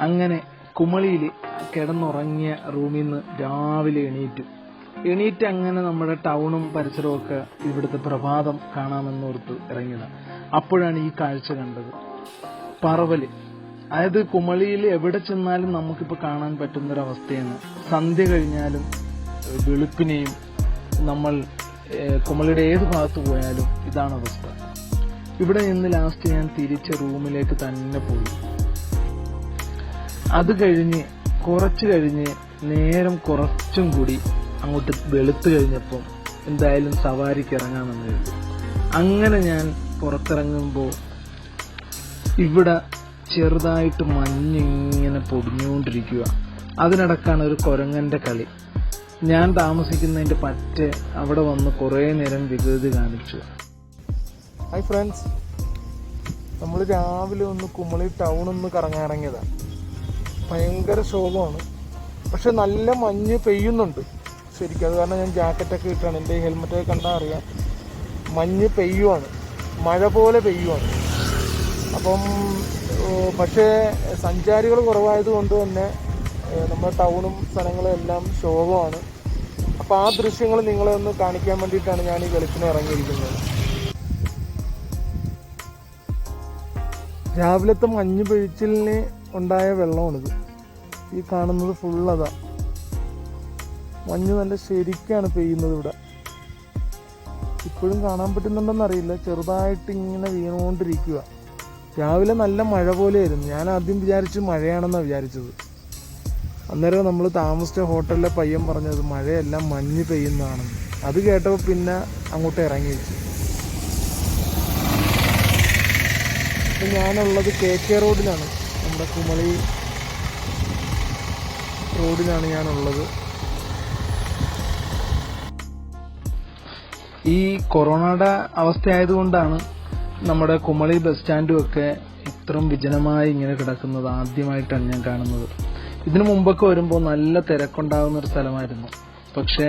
അങ്ങനെ കുമളിയിൽ കിടന്നുറങ്ങിയ റൂമിൽ നിന്ന് രാവിലെ എണീറ്റു. എണീറ്റ് അങ്ങനെ നമ്മുടെ ടൗണും പരിസരവും ഒക്കെ ഇവിടുത്തെ പ്രഭാതം കാണാമെന്നോർത്ത് ഇറങ്ങിയതാണ് അപ്പോഴാണ് ഈ കാഴ്ച കണ്ടത്. പറവൽ. അതായത് കുമളിയിൽ എവിടെ ചെന്നാലും നമുക്കിപ്പോൾ കാണാൻ പറ്റുന്നൊരവസ്ഥയാണ്. സന്ധ്യ കഴിഞ്ഞാലും വെളുപ്പിനെയും നമ്മൾ കുമളിയുടെ ഏത് ഭാഗത്ത് പോയാലും ഇതാണ് അവസ്ഥ. ഇവിടെ നിന്ന് ലാസ്റ്റ് ഞാൻ തിരിച്ച് റൂമിലേക്ക് തന്നെ പോയി. അത് കഴിഞ്ഞ് കുറച്ച് കഴിഞ്ഞ് നേരം കുറച്ചും കൂടി അങ്ങോട്ട് വെളുത്ത് കഴിഞ്ഞപ്പം എന്തായാലും സവാരിക്ക് ഇറങ്ങാമെന്ന് കരുതി അങ്ങനെ ഞാൻ പുറത്തിറങ്ങുമ്പോൾ ഇവിടെ ചെറുതായിട്ട് മഞ്ഞിങ്ങനെ പൊടിഞ്ഞുകൊണ്ടിരിക്കുക അതിനടക്കാണ് ഒരു കുരങ്ങന്റെ കളി. ഞാൻ താമസിക്കുന്നതിന്റെ പറ്റ് അവിടെ വന്ന് കുറേ നേരം വികൃതി കാണിച്ചു. ഹായ് ഫ്രണ്ട്സ് നമ്മൾ രാവിലെ ഒന്ന് കുമളി ടൗൺ ഒന്ന് കറങ്ങാൻ ഇറങ്ങിയതാണ് ഭയങ്കര ശോകമാണ് പക്ഷെ നല്ല മഞ്ഞ് പെയ്യുന്നുണ്ട്. ശരിക്കും അത് കാരണം ഞാൻ ജാക്കറ്റൊക്കെ ഇട്ടാണ്. എന്റെ ഹെൽമെറ്റൊക്കെ കണ്ടാൽ അറിയാം. മഞ്ഞ് പെയ്യുവാണ്. മഴ പോലെ പെയ്യുവാണ്. അപ്പം പക്ഷേ സഞ്ചാരികൾ കുറവായത് കൊണ്ട് തന്നെ നമ്മുടെ ടൗണും സ്ഥലങ്ങളും എല്ലാം ശോകമാണ് അപ്പോൾ ആ ദൃശ്യങ്ങൾ നിങ്ങളെ ഒന്ന് കാണിക്കാൻ വേണ്ടിയിട്ടാണ് ഞാൻ ഈ വെളുപ്പിന് ഇറങ്ങിയിരിക്കുന്നത്. രാവിലത്തെ മഞ്ഞ് പെഴിച്ചിലിന് ഉണ്ടായ വെള്ളമാണിത്. ഈ കാണുന്നത് ഫുള്ളതാ മഞ്ഞ് നല്ല ശരിക്കാണ് പെയ്യുന്നത് ഇവിടെ. ഇപ്പോഴും കാണാൻ പറ്റുന്നുണ്ടെന്നറിയില്ല ചെറുതായിട്ട് ഇങ്ങനെ വീണുകൊണ്ടിരിക്കുക രാവിലെ നല്ല മഴ പോലെയായിരുന്നു. ഞാൻ ആദ്യം വിചാരിച്ചു മഴയാണെന്നാണ് വിചാരിച്ചത്. അന്നേരം നമ്മൾ താമസിച്ച ഹോട്ടലിലെ പയ്യൻ പറഞ്ഞത് മഴയെല്ലാം മഞ്ഞ് പെയ്യുന്നതാണെന്ന് അത് കേട്ടപ്പോൾ പിന്നെ അങ്ങോട്ട് ഇറങ്ങി വെച്ചു. ഞാനുള്ളത് കെ കെ റോഡിലാണ്. നമ്മുടെ കുമളി റോഡിലാണ് ഞാനുള്ളത്. ഈ കൊറോണയുടെ അവസ്ഥ ആയതുകൊണ്ടാണ് നമ്മുടെ കുമളി ബസ് സ്റ്റാൻഡും ഒക്കെ ഇത്രയും വിജനമായി ഇങ്ങനെ കിടക്കുന്നത് ആദ്യമായിട്ടാണ് ഞാൻ കാണുന്നത്. ഇതിനു മുമ്പൊക്കെ വരുമ്പോൾ നല്ല തിരക്കുണ്ടാകുന്ന ഒരു സ്ഥലമായിരുന്നു. പക്ഷേ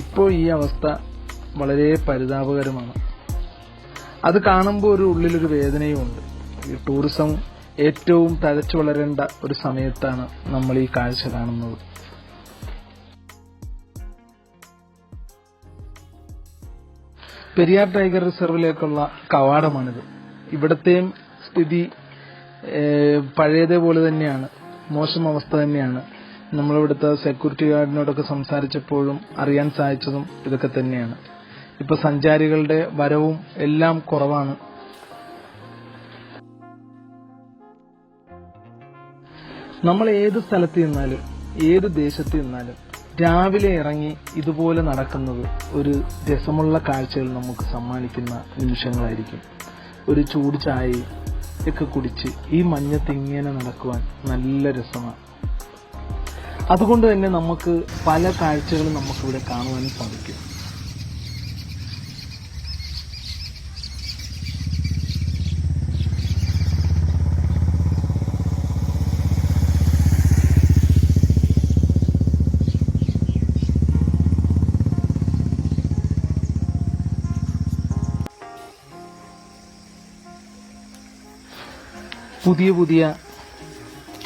ഇപ്പോൾ ഈ അവസ്ഥ വളരെ പരിതാപകരമാണ്. അത് കാണുമ്പോൾ ഒരു ഉള്ളിലൊരു വേദനയും ഉണ്ട് ഈ ടൂറിസം ഏറ്റവും തഴച്ചു വളരേണ്ട ഒരു സമയത്താണ് നമ്മൾ ഈ കാഴ്ച കാണുന്നത്. പെരിയാർ ടൈഗർ റിസർവിലേക്കുള്ള കവാടമാണിത്. ഇവിടത്തെയും സ്ഥിതി പഴയതേപോലെ തന്നെയാണ്. മോശം അവസ്ഥ തന്നെയാണ്. നമ്മളിവിടുത്തെ സെക്യൂരിറ്റി ഗാർഡിനോടൊക്കെ സംസാരിച്ചപ്പോഴും അറിയാൻ സാധിച്ചതും ഇതൊക്കെ തന്നെയാണ്. ഇപ്പൊ സഞ്ചാരികളുടെ വരവും എല്ലാം കുറവാണ്. നമ്മൾ ഏത് സ്ഥലത്ത് നിന്നാലും ഏത് ദേശത്ത് നിന്നാലും രാവിലെ ഇറങ്ങി ഇതുപോലെ നടക്കുന്നത് ഒരു രസമുള്ള കാഴ്ചകൾ നമുക്ക് സമ്മാനിക്കുന്ന നിമിഷങ്ങളായിരിക്കും. ഒരു ചൂട് ചായയും ഒക്കെ കുടിച്ച് ഈ മഞ്ഞത്ത് ഇങ്ങനെ നടക്കുവാൻ നല്ല രസമാണ്. അതുകൊണ്ട് തന്നെ നമുക്ക് പല കാഴ്ചകളും നമുക്കിവിടെ കാണുവാനും സാധിക്കും. പുതിയ പുതിയ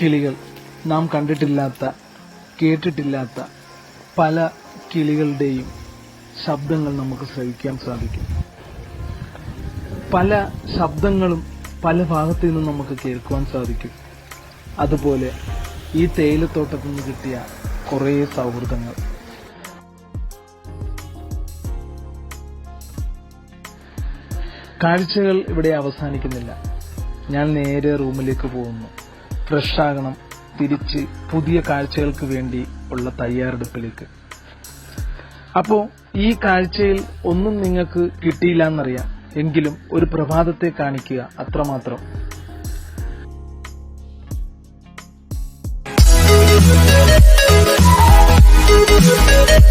കിളികൾ നാം കണ്ടിട്ടില്ലാത്ത കേട്ടിട്ടില്ലാത്ത പല കിളികളുടെയും ശബ്ദങ്ങൾ നമുക്ക് ശ്രവിക്കാൻ സാധിക്കും. പല ശബ്ദങ്ങളും പല ഭാഗത്തു നിന്നും നമുക്ക് കേൾക്കുവാൻ സാധിക്കും. അതുപോലെ ഈ തേയിലത്തോട്ടത്തിൽ നിന്ന് കിട്ടിയ കുറേ സൗഹൃദങ്ങൾ. കാഴ്ചകൾ ഇവിടെ അവസാനിക്കുന്നില്ല. ഞാൻ നേരെ റൂമിലേക്ക് പോകുന്നു. ഫ്രഷ് ആകണം തിരിച്ച് പുതിയ കാഴ്ചകൾക്ക് വേണ്ടി ഉള്ള തയ്യാറെടുപ്പിലേക്ക്. അപ്പോ ഈ കാഴ്ചയിൽ ഒന്നും നിങ്ങൾക്ക് കിട്ടിയില്ല എന്നറിയാം എങ്കിലും ഒരു പ്രഭാതത്തെ കാണിക്കുക അത്രമാത്രം. Thank.